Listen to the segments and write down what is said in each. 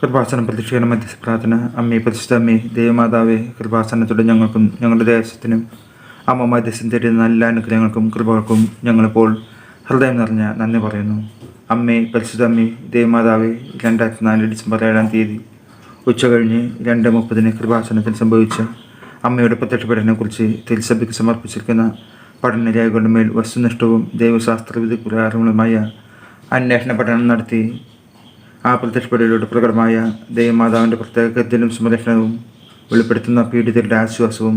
കൃപാസനം പ്രതീക്ഷിക്കുന്ന മധ്യസ്ഥ പ്രാർത്ഥന അമ്മേ പ്രതിഷ്ഠ അമ്മി ദേവമാതാവേ കൃപാസനത്തോടെ ഞങ്ങൾക്കും ഞങ്ങളുടെ ദേശത്തിനും അമ്മ മധ്യസ്ഥം തരുന്ന നല്ല അനുഗ്രഹങ്ങൾക്കും കൃപകൾക്കും ഞങ്ങളിപ്പോൾ ഹൃദയം നിറഞ്ഞ നന്ദി പറയുന്നു. അമ്മേ പരിശുദ്ധ അമ്മേ ദേവമാതാവേ രണ്ടായിരത്തി നാല് ഡിസംബർ ഏഴാം തീയതി ഉച്ച കഴിഞ്ഞ് രണ്ട് മുപ്പതിന് കൃപാസനത്തിൽ സംഭവിച്ച അമ്മയുടെ പ്രത്യക്ഷപ്പെടനെക്കുറിച്ച് തിരുസഭയ്ക്ക് സമർപ്പിച്ചിരിക്കുന്ന പഠനരേഖകളുടെ മേൽ വസ്തുനിഷ്ഠവും ദൈവശാസ്ത്ര വിധി പ്രകാരങ്ങളുമായ അന്വേഷണ പഠനം നടത്തി ആ പ്രത്യക്ഷപ്പെടലിലൂടെ പ്രകടമായ ദൈവമാതാവിന്റെ പ്രത്യേകത്തിനും സംരക്ഷണവും വെളിപ്പെടുത്തുന്ന പീഡിതരുടെ ആശ്വാസവും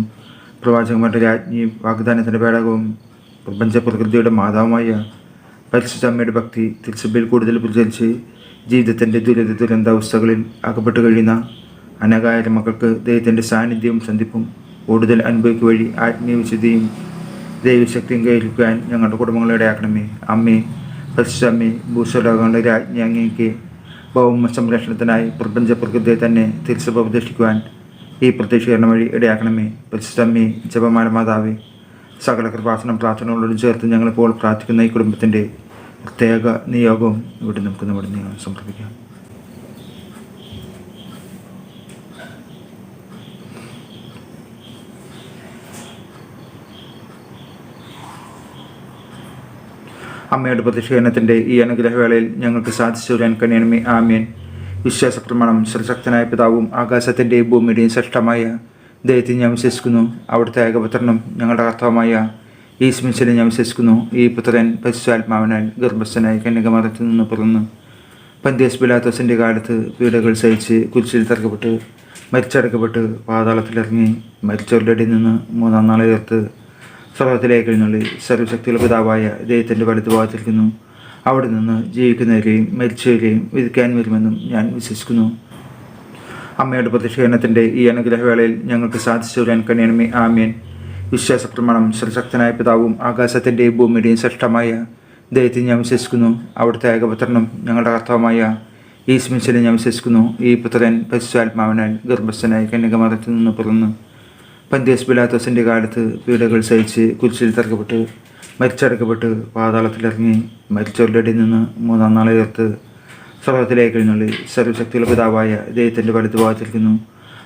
പ്രവാചകന്മാരുടെ രാജ്ഞിയും വാഗ്ദാനത്തിന്റെ പേടകവും പ്രപഞ്ച പ്രകൃതിയുടെ മാതാവുമായ പരിശുദ്ധമ്മയുടെ ഭക്തി തിരുസഭയിൽ കൂടുതൽ പ്രചരിച്ച് ജീവിതത്തിന്റെ ദുരിത ദുരന്താവസ്ഥകളിൽ അകപ്പെട്ട് കഴിയുന്ന അനകായര മക്കൾക്ക് ദൈവത്തിന്റെ സാന്നിധ്യവും സന്ധിപ്പും കൂടുതൽ അനുഭവിക്കുക വഴി ആത്മീയ വിശുദ്ധിയും ദൈവശക്തിയും കൈവരിക്കാൻ ഞങ്ങളുടെ കുടുംബങ്ങളെ ഇടയാക്കണമേ. അമ്മേ പരിശുദ്ധമ്മേ ഭൂസ്വലോകങ്ങളുടെ രാജ്ഞി അങ്ങേക്ക് ഭൗമ സംരക്ഷണത്തിനായി പ്രപഞ്ച പ്രകൃതിയെ തന്നെ തിരിച്ചപ്പ് ഉപദേശിക്കുവാൻ ഈ പ്രത്യക്ഷീകരണം വഴി ഇടയാക്കണമേ. പരിശുദ്ധമ്മേ ജപമാല മാതാവേ സകല കൃപാസനം പ്രാർത്ഥനകളോട് ചേർത്ത് ഞങ്ങളിപ്പോൾ പ്രാർത്ഥിക്കുന്ന ഈ കുടുംബത്തിന്റെ പ്രത്യേക നിയോഗവും ഇവിടെ നമുക്ക് നമ്മുടെ നിയോഗം സമർപ്പിക്കാം. അമ്മയുടെ പ്രതിഷേധത്തിന്റെ ഈ അനുഗ്രഹവേളയിൽ ഞങ്ങൾക്ക് സാധിച്ചു വരാൻ കഴിയണമേ ആമ്യൻ വിശ്വാസ പ്രമാണം സർശക്തനായ പിതാവും ആകാശത്തിന്റെയും ഭൂമിയുടെയും ശ്രേഷ്ഠമായ ദൈവത്തിൽ ഞാൻ വിശ്വസിക്കുന്നു. അവിടുത്തെ ഏകപുത്രനും ഞങ്ങളുടെ കർത്താവുമായ ഈ സ്മിച്ചിനെ ഞാൻ വിശ്വസിക്കുന്നു. ഈ പുത്രൻ പരിശുദ്ധാത്മാവിനാൽ ഗർഭസ്ഥനായി കന്യകമാരത്തിൽ നിന്ന് പിറന്നു. പന്തിയസ് ബിലാത്തോസിന്റെ കാലത്ത് പീഡകൾ സഹിച്ച് കുരിശിൽ തറക്കപ്പെട്ട് മരിച്ചടക്കപ്പെട്ട് പാതാളത്തിലിറങ്ങി മരിച്ചവരുടെ നിന്ന് മൂന്നാം നാളെ ഉയർത്ത് സ്വർഗത്തിലേക്ക് എഴുന്നള്ളി സർവശക്തിയുള്ള പിതാവായ ദൈവത്തിന്റെ വലതു ഭാഗത്തിരിക്കുന്നു അവിടെ നിന്ന് ജീവിക്കുന്നവരെയും മരിച്ചവരെയും വിധിക്കാൻ വരുമെന്നും ഞാൻ വിശ്വസിക്കുന്നു. അമ്മയുടെ പ്രതിഷേധത്തിന്റെ ഈ അനുഗ്രഹവേളയിൽ ഞങ്ങൾക്ക് സാധിച്ചു വരാൻ കഴിയണമേ ആമ്യൻ വിശ്വാസ പ്രമാണം സർശക്തനായ പിതാവും ആകാശത്തിന്റെയും ഭൂമിയുടെയും ശ്രേഷ്ഠമായ ദൈവത്തിൽ ഞാൻ വിശ്വസിക്കുന്നു. അവിടുത്തെ ഏകപുത്രനും ഞങ്ങളുടെ കർത്താവുമായ ഈ സ്മിശനെ ഞാൻ വിശ്വസിക്കുന്നു. ഈ പുത്രൻ പരിശുദ്ധാത്മാവിനാൽ ഗർഭസ്ഥനായി കന്യകമാരത്തിൽ നിന്ന് പിറന്നു. പന്തിയസ് ബിലാത്തോസിന്റെ കാലത്ത് പീഡകൾ സഹിച്ച് കുരിശിൽ തറക്കപ്പെട്ട് മരിച്ചടക്കപ്പെട്ട് പാതാളത്തിലിറങ്ങി മരിച്ചവരുടെ ഇടയിൽ നിന്ന് മൂന്നാം നാളെ ഉയർത്ത് സ്വർഗത്തിലേക്ക് എഴുന്നള്ളി സർവശക്തിയുള്ള പിതാവായ ദൈവത്തിന്റെ വലതുഭാഗത്തിരിക്കുന്നു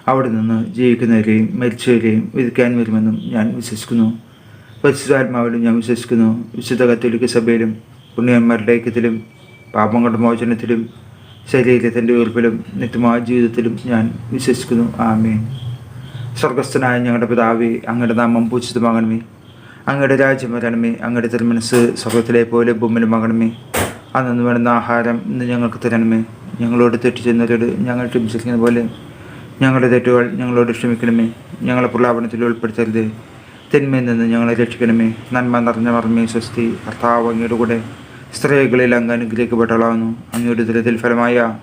അവിടെ നിന്ന് ജീവിക്കുന്നവരെയും മരിച്ചവരെയും വിധിക്കാൻ വരുമെന്നും ഞാൻ വിശ്വസിക്കുന്നു. പരിശുദ്ധാത്മാവിലും ഞാൻ വിശ്വസിക്കുന്നു. വിശുദ്ധ കത്തോലിക്ക സഭയിലും പുണ്യന്മാരുടെ ഐക്യത്തിലും പാപങ്ങളുടെ മോചനത്തിലും ശരീരത്തിന്റെ ഉയർപ്പിലും നിത്യമായ ജീവിതത്തിലും ഞാൻ വിശ്വസിക്കുന്നു. ആമേൻ. സ്വർഗസ്ഥനായ ഞങ്ങളുടെ പിതാവേ അങ്ങയുടെ നാമം പൂജിതമാകണമേ. അങ്ങയുടെ രാജ്യം വരണമേ അങ്ങയുടെ തിരുമനസ് സ്വർഗത്തിലെ പോലെ ഭൂമിയിലുമാകണമേ അന്നു വേണ്ടുന്ന ആഹാരം ഇന്ന് ഞങ്ങൾക്ക് തരണമേ. ഞങ്ങളോട് തെറ്റ് ചെയ്യുന്നവരോട് ഞങ്ങൾ ക്ഷമിച്ചിരിക്കുന്ന പോലെ ഞങ്ങളുടെ തെറ്റുകൾ ഞങ്ങളോട് ക്ഷമിക്കണമേ. ഞങ്ങളെ പ്രലാപനത്തിൽ ഉൾപ്പെടുത്തരുത്. തിന്മയിൽ നിന്ന് ഞങ്ങളെ രക്ഷിക്കണമേ. നന്മ നിറഞ്ഞ മറമേ സ്വസ്തി കർത്താവ് അങ്ങയുടെ കൂടെ സ്ത്രീകളിൽ അങ്ങ് അനുഗ്രഹിക്കപ്പെട്ടവളാകുന്നു. അങ്ങയുടെ ദുരിതത്തിൽ ഫലമായ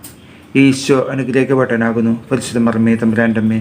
ഈശോ അനുഗ്രഹിക്കപ്പെട്ടനാകുന്നു പരിശുദ്ധ മറമേ തമ്പുരാന്റമ്മേ